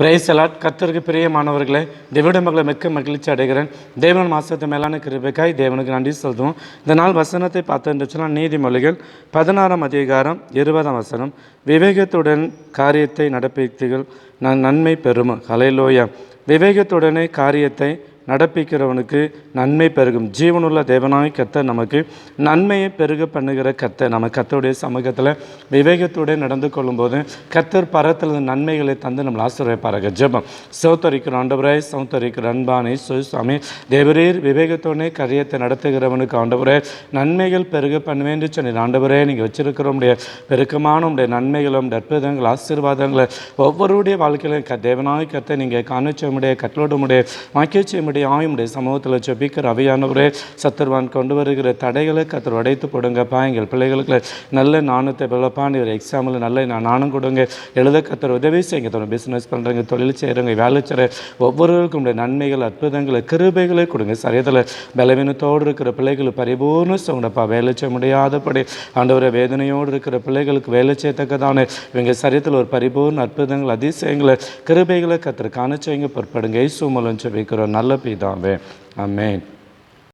Price allot கத்தருக்கு பிரியமானவர்களே தேவிட மகளை மிக்க மகிழ்ச்சி அடைகிறேன். தேவன் மாசத்து மேலான கிருபைக்காய் தேவனுக்கு நன்றி செலுத்துவோம் இந்த நாள் வசனத்தை பார்த்து நீதிமொழிகள் பதினாறாம் அதிகாரம் இருபதாம் வசனம் விவேகத்துடன் காரியத்தை நடப்பித்தீர்கள் நான் நன்மை பெறும்? ஹலைலோயா விவேகத்துடனே காரியத்தை நடப்பிக்கிறவனுக்கு நன்மை பெருகும். ஜீவனுள்ள தேவனாய் கத்த நமக்கு நன்மையை பெருக பண்ணுகிற கத்த நம்ம கத்தருடைய சமூகத்தில் விவேகத்தோடு நடந்து கொள்ளும்போது கத்தர் பரத்தில் நன்மைகளை தந்து நம்மளை ஆசிரியப்பாருங்க ஜெபம். சௌத்தரிக்கிற ஆண்டவராய் சௌத்தரிக்கிற அன்பானே சுவாமி தேவரீர் விவேகத்தோடனே கரியத்தை நடத்துகிறவனுக்கு ஆண்டவரே நன்மைகள் பெருக பண்ணுவேன் என்று சொன்னீர். ஆண்டவரே நீங்கள் வச்சிருக்கிறவனுடைய பெருக்கமான உடைய நன்மைகளும் அற்புதங்கள் ஆசீர்வாதங்களை ஒவ்வொருடைய வாழ்க்கையிலும் க தேவனாய் கத்தை நீங்கள் காணிச்ச முடிய கட்டளோட முடிய ஆயுடைய சமூகத்தில் ஜபிக்கிற அவையானவரே சத்துருவான் கொண்டு வருகிற தடைகளை கத்தர் உடைத்து போடுங்கப்பா. எங்கள் பிள்ளைகளுக்கு நல்ல நாணத்தை பிளப்பான் ஒரு எக்ஸாமில் நல்ல நான் நாணம் கொடுங்க. எழுத கத்தர் உதவி செய்யுங்க. தோணும் பிஸ்னஸ் பண்ணுறவங்க தொழில் செய்கிறவங்க வேலை செய்கிற ஒவ்வொருவருக்கும் உடைய நன்மைகள் அற்புதங்களை கிருபைகளை கொடுங்க. சரியத்தில் பலவீனத்தோடு இருக்கிற பிள்ளைகள் பரிபூர்ண சொன்னப்பா வேலை செய்ய முடியாதபடி ஆண்டவரை வேதனையோடு இருக்கிற பிள்ளைகளுக்கு வேலை செய்யத்தக்கதான. இவங்க சரியத்தில் ஒரு பரிபூர்ண அற்புதங்கள் அதிசயங்களை கிருபைகளை கத்திர காண செய்யுங்க. பொறுப்படுங்க. இயேசு மூலம் நல்ல പിതാവേ അമേൻ